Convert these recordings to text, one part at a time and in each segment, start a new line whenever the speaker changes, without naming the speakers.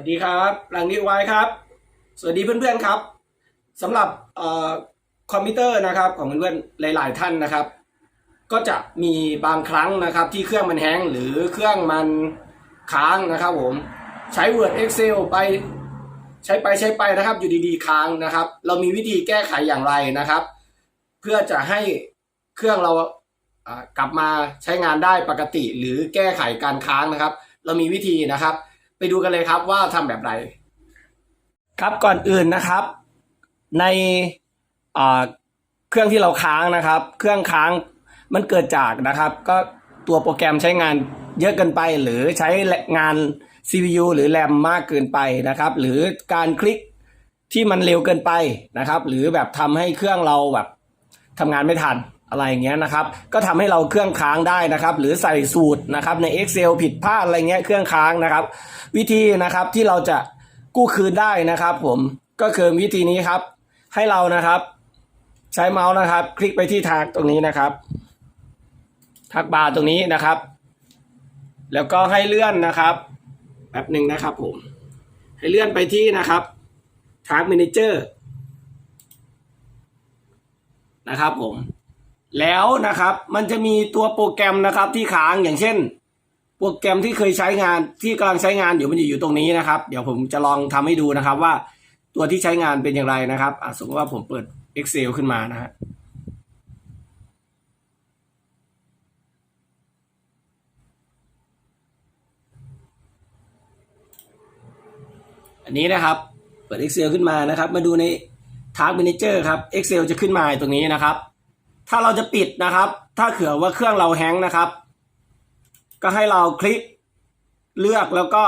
วัสดีครับ หลังนิวไว้ครับ สวัสดีเพื่อนๆครับสำหรับออคอมพิวเตอร์นะครับของเพื่อนๆหลาย ๆ ท่านนะครับ ก็จะมีบางครั้งนะครับที่เครื่องมันแห้งหรือเครื่องมันค้างนะครับผมใช้ Word Excel ไปใช้ไปใช้ไปนะครับ อยู่ดีๆค้างนะครับ เรามีวิธีแก้ไขอย่างไรนะครับ เพื่อจะให้เครื่องเรากลับมาใช้งานได้ปกติ หรือแก้ไขการค้างนะครับ เรามีวิธีนะครับ ไปดูกันเลยครับว่าทำแบบไร ครับก่อนอื่นนะครับ ในเครื่องที่เราค้างนะครับ เครื่องค้างมันเกิดจากนะครับ ก็ตัวโปรแกรมใช้งานเยอะเกินไป หรือใช้งาน CPU หรือแรมมากเกินไปนะครับ หรือการคลิกที่มันเร็วเกินไปนะครับ หรือแบบทำให้เครื่องเราแบบทำงานไม่ทัน อะไรอย่างเงี้ยนะครับ ก็ทำให้เราเครื่องค้างได้นะครับ หรือใส่สูตรนะครับใน Excel ผิดพลาดอะไรเงี้ยเครื่องค้างนะครับ วิธีนะครับที่เราจะกู้คืนได้นะครับ ผมก็คือวิธีนี้ครับ ให้เรานะครับ ใช้เมาส์นะครับ คลิกไปที่ทางตรงนี้นะครับทักบาร์ตรงนี้นะครับ แล้วก็ให้เลื่อนนะครับแป๊บหนึ่งนะครับ ผม ให้เลื่อนไปที่นะครับทาง Manager นะครับผม แล้วนะครับ มันจะมีตัวโปรแกรมนะครับที่ค้างอย่างเช่น โปรแกรมที่เคยใช้งานที่กำลังใช้งานอยู่มันจะอยู่ตรงนี้นะครับ เดี๋ยวผมจะลองทำให้ดูนะครับว่าตัวที่ใช้งานเป็นอย่างไรนะครับสมมติว่าผมเปิด Excel ขึ้นมานะฮะอันนี้นะครับ เปิด Excel ขึ้นมานะครับ มาดูใน Task Manager ครับ Excel จะขึ้นมาตรงนี้นะครับ ถ้าเราจะปิดนะครับ ถ้าเขื่อว่าเครื่องเราแฮงก์นะครับ ก็ให้เราคลิกเลือกแล้วก็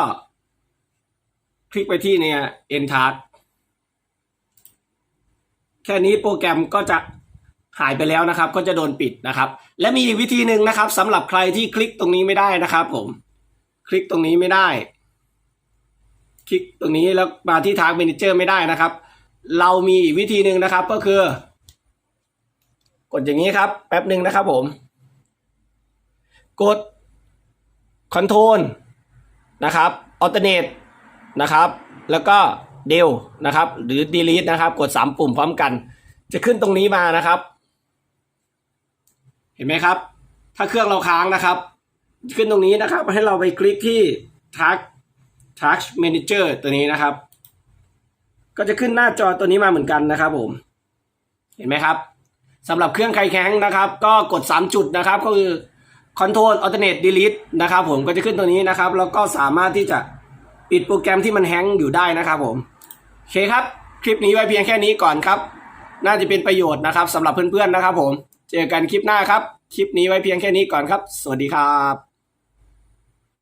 คลิกไปที่เนี่ย End Task แค่นี้โปรแกรมก็จะหายไปแล้วนะครับ ก็จะโดนปิดนะครับ และมีอีกวิธีหนึ่งนะครับสำหรับใครที่คลิกตรงนี้ไม่ได้นะครับ ผม คลิกตรงนี้ไม่ได้ คลิกตรงนี้แล้วมาที่ Task Manager ไม่ได้นะครับ เรามีอีกวิธีหนึ่งนะครับก็คือ กดอย่างนี้ครับ แป๊บหนึ่งนะครับผม กด Control นะครับ Alternate นะครับ แล้วก็ Del นะครับ หรือ Delete นะครับ กด 3 ปุ่มพร้อมกัน จะขึ้นตรงนี้มานะครับ เห็นไหมครับ ถ้าเครื่องเราค้างนะครับ ขึ้นตรงนี้นะครับ ให้เราไปคลิกที่ Task Task Manager ตัวนี้นะครับ ก็จะขึ้นหน้าจอตัวนี้มาเหมือนกันนะครับผม เห็นไหมครับ สำหรับเครื่องใครแข้งนะครับ ก็กด 3 จุดนะครับ ก็คือ Control Alternate Delete นะครับผมก็จะขึ้นตัวนี้นะครับ แล้วก็สามารถที่จะปิดโปรแกรมที่มันแฮงอยู่ได้นะครับผมโอเคครับ คลิปนี้ไว้เพียงแค่นี้ก่อนครับ น่าจะเป็นประโยชน์นะครับสำหรับเพื่อนๆนะครับผม เจอกันคลิปหน้าครับ คลิปนี้ไว้เพียงแค่นี้ก่อนครับ สวัสดีครับ